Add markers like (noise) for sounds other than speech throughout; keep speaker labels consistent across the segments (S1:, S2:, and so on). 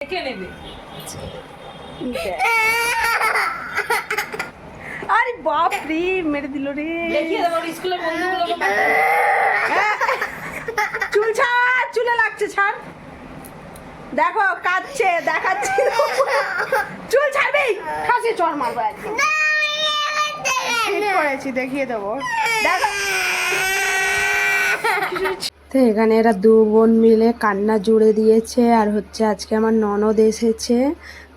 S1: দেখে নেবে। (laughs)
S2: আরে বাপ রে মেরে দিল রে।
S1: দেখিয়ে দেবো
S2: চুল ছাড় চুলে লাগছে ছাড়। দেখো কাঁদছে দেখাচ্ছি। চুল ছাড়বি? খাসি চর মারবো একদম। ঠিক করেছি দেখিয়ে দেবো। দেখো। (laughs) তো এখানে এরা দু বোন মিলে কান্না জুড়ে দিয়েছে আর হচ্ছে আজকে আমার ননদ এসেছে।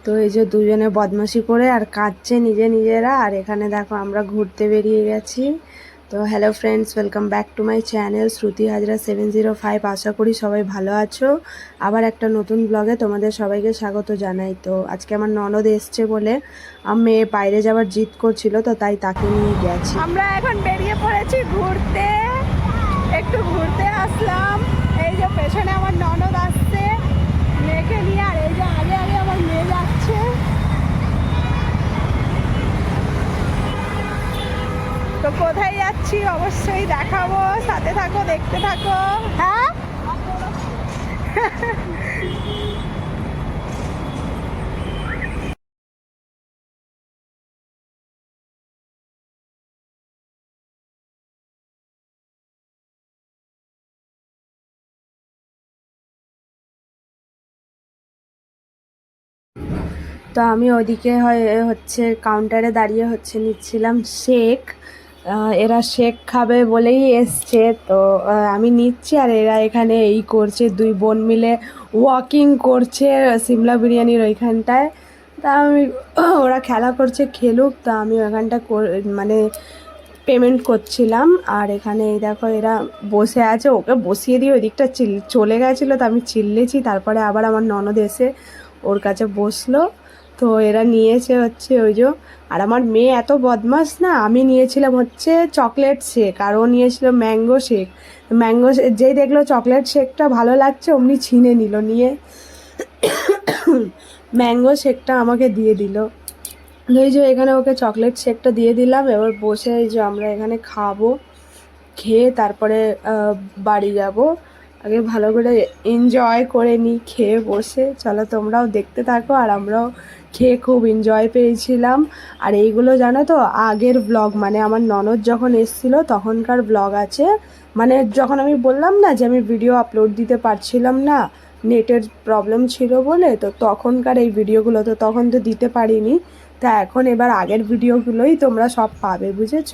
S2: তো এই যে দুজনে বদমাশি করে আর কাঁদছে নিজে নিজেরা। আর এখানে দেখো আমরা ঘুরতে বেরিয়ে গেছি। তো hello friends welcome back to my channel Shruti Hazra seven zero five আশা করি সবাই ভালো আছো। আবার একটা নতুন ব্লগে তোমাদের সবাইকে স্বাগত জানাই। তো আজকে আমার ননদ এসছে বলে আমি বাইরে যাওয়ার জিদ করছিল, তো তাই তাকে নিয়ে গেছি। আমরা এখন বেরিয়ে পড়েছি ঘুরতে। একটু ঘুরতে আসলাম। এই যে পেছনে আমার ননদ আসছে মেয়েকে নিয়ে আর এই যে আগে আগে আমার মেয়ে যাচ্ছে। তো কোথায় যাচ্ছি অবশ্যই দেখাবো সাথে থাকো দেখতে থাকো। হ্যাঁ? (laughs) তো আমি হয় হচ্ছে কাউন্টারে দাঁড়িয়ে হচ্ছে নিচ্ছিলাম শেক। এরা শেক খাবে বলেই এসছে। তো আমি নিচ্ছি আর এরা এখানে এই করছে, দুই বোন মিলে ওয়াকিং করছে সিমলা বিরিয়ানির ওইখানটায়। তা আমি, ওরা খেলা করছে, খেলুক। তা আমি ওখানটা মানে পেমেন্ট করছিলাম। আর এখানে এই দেখো, এরা বসে আছে। ওকে বসিয়ে দিয়ে ওই দিকটা চিল, চলে গেছিল। তো আমি চিল্লেছি। তারপরে আবার আমার ননদ এসে ওর কাছে বসল। তো এরা নিয়েছে হচ্ছে ওই যে, আর আমার মেয়ে এত বদমাস না, আমি নিয়েছিলাম হচ্ছে চকলেট শেক আর ও নিয়েছিল ম্যাঙ্গো শেক ম্যাঙ্গো যেই দেখল চকলেট শেকটা ভালো লাগছে, অমনি ছিনে নিল, নিয়ে ম্যাঙ্গো শেকটা আমাকে দিয়ে দিল। এই যে এখানে ওকে চকলেট শেকটা দিয়ে দিলাম, এবার বসে যে আমরা এখানে খাব, খেয়ে তারপরে বাড়ি যাব। আগে ভালো করে এনজয় করে নিই খেয়ে বসে। চলো তোমরাও দেখতে থাকো আর আমরাও খেয়ে খুব এনজয় পেয়েছিলাম। আর এইগুলো জানো তো, আগের ব্লগ মানে আমার ননদ যখন এসছিল, তখনকার ব্লগ আছে। মানে যখন আমি বললাম না যে আমি ভিডিও আপলোড দিতে পারছিলাম না নেটের প্রবলেম ছিল বলে, তো তখনকার এই ভিডিওগুলো তো তখন তো দিতে পারিনি। তা এখন এবার আগের ভিডিওগুলোই তোমরা সব পাবে, বুঝেছ?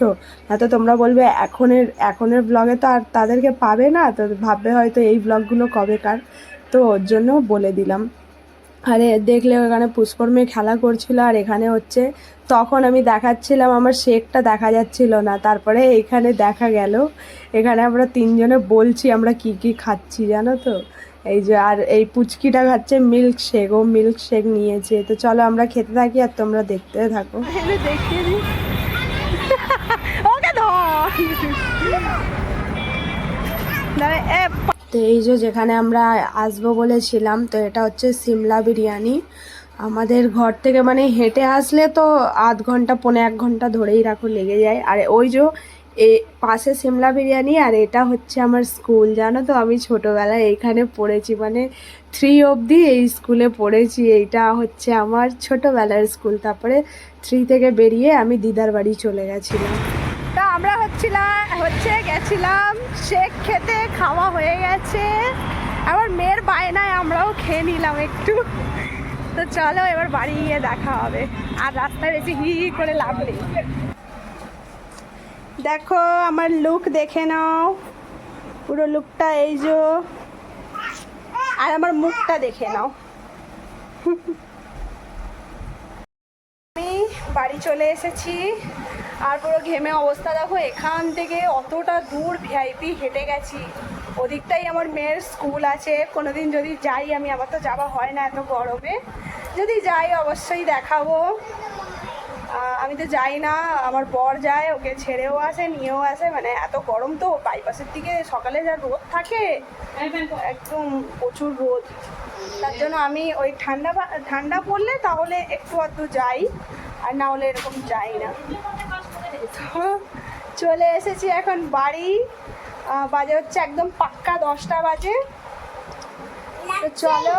S2: না তো তোমরা বলবে এখনের এখনের ব্লগে তো আর তাদেরকে পাবে না? তো ভাববে হয়তো এই ব্লগগুলো কবেকার। তো ওর জন্য বলে দিলাম। আরে দেখলে ওখানে পুষ্কর্মে খেলা করছিল আর এখানে হচ্ছে তখন আমি দেখাচ্ছিলাম, আমার শেকটা দেখা যাচ্ছিল না। তারপরে এখানে দেখা গেল। এখানে আমরা তিনজনে বলছি আমরা কি কি খাচ্ছি, জানো তো? এই যে আর এই পুচকিটা খাচ্ছে মিল্ক শেক ও মিল্ক শেক নিয়েছে। তো চলো আমরা খেতে থাকি আর তোমরা দেখতে থাকো। তো এই যে যেখানে আমরা আসব বলেছিলাম তো এটা হচ্ছে সিমলা বিরিয়ানি। আমাদের ঘর থেকে মানে হেঁটে আসলে তো আধ ঘণ্টা পৌনে এক ঘণ্টা ধরেই রাখো লেগে যায়। আর ওই যে এ, পাশে সিমলা বিরিয়ানি আর এটা হচ্ছে আমার স্কুল, জানো তো? আমি ছোটোবেলায় এইখানে পড়েছি মানে থ্রি অবধি এই স্কুলে পড়েছি। এইটা হচ্ছে আমার ছোটোবেলার স্কুল। তারপরে থ্রি থেকে বেরিয়ে আমি দিদার বাড়ি চলে গেছিলাম। তো আমরা হচ্ছিলাম, হচ্ছে গেছিলাম শেক খেতে, খাওয়া হয়ে গেছে। আবার মেয়ের বায়নায় আমরাও খেয়ে নিলাম একটু। তো চলো এবার বাড়ি গিয়ে দেখা হবে। আর রাস্তায় বেশি হি হি করে লাভ নেই। দেখো, আমার লুক দেখে নাও। পুরো লুকটা এই যে। আর আমার মুখটা দেখে নাও। আমি বাড়ি চলে এসেছি। আর পুরো ঘেমে অবস্থা দেখো, এখান থেকে অতটা দূর ভিআইপি হেঁটে গেছি। ওদিকটাই আমার মেয়ের স্কুল আছে। কোনোদিন যদি যাই, আমি আবার তো যাওয়া হয় না এত গরমে। যদি যাই, অবশ্যই দেখাবো। আমি তো যাই না আমার বর যায় ওকে ছেড়েও আসে নিয়েও আসে মানে এত গরম তো বাইপাসের দিকে সকালে যা রোদ থাকে একদম প্রচুর রোদ। তার জন্য আমি ওই ঠান্ডা ঠান্ডা পড়লে তাহলে একটু আধটু যাই আর না হলে এরকম যাই না। চলে এসেছি এখন বাড়ি বাজে হচ্ছে একদম পাক্কা দশটা বাজে। তো চলো।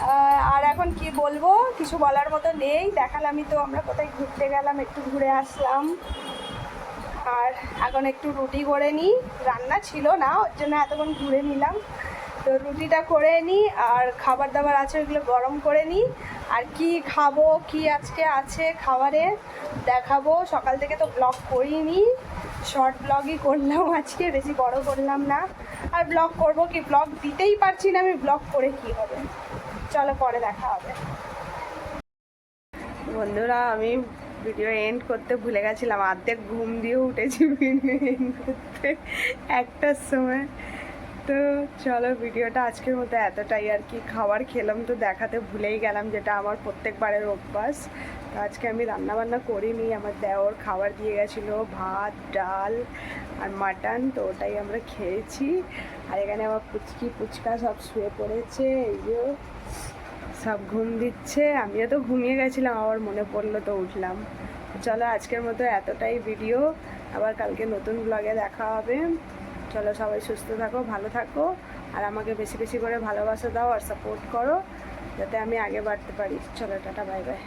S2: আহ, কিছু বলার মতো নেই। দেখালামই তো আমরা কোথায় ঘুরতে গেলাম একটু ঘুরে আসলাম। আর এখন একটু রুটি করে নিই। রান্না ছিল না ওর জন্য এতক্ষণ ঘুরে নিলাম। তো রুটিটা করে নিই আর খাবার দাবার আছে ওইগুলো গরম করে নিই। আর কি খাব কি আজকে আছে খাবারে দেখাবো। সকাল থেকে তো ব্লগ করিনি। শর্ট ব্লগই করলাম আজকে বেশি বড় করলাম না। আর ব্লগ করব কি? ব্লগ দিতেই পারছি না আমি ব্লগ করে কি হবে? চলো পরে দেখা হবে। বন্ধুরা, আমি ভিডিও এন্ড করতে ভুলে গেছিলাম। অর্ধেক ঘুম দিয়ে উঠেছি ভিডিও এন্ড করতে একটার সময়। তো চলো ভিডিওটা আজকের মতো এতটাই আর কি। খাবার খেলাম তো দেখাতে ভুলেই গেলাম যেটা আমার প্রত্যেকবারের অভ্যাস। আজকে আমি রান্না বান্না করিনি, আমার দেওর খাবার দিয়ে গেছিল, ভাত, ডাল আর মাটন, তো ওটাই আমরা খেয়েছি। আর এখানে আমার পুচকি পুচকা সব শুয়ে পড়েছে, এই যে সব ঘুম দিচ্ছে। আমিও তো ঘুমিয়ে গেছিলাম, আবার মনে পড়ল তো উঠলাম। চলো আজকের মতো এতটাই ভিডিও আবার কালকে নতুন ব্লগে দেখা হবে। চলো সবাই সুস্থ থাকো, ভালো থাকো, আর আমাকে বেশি বেশি করে ভালোবাসা দাও আর সাপোর্ট করো, যাতে আমি আগে বাড়তে পারি। চলো টাটা বাই বাই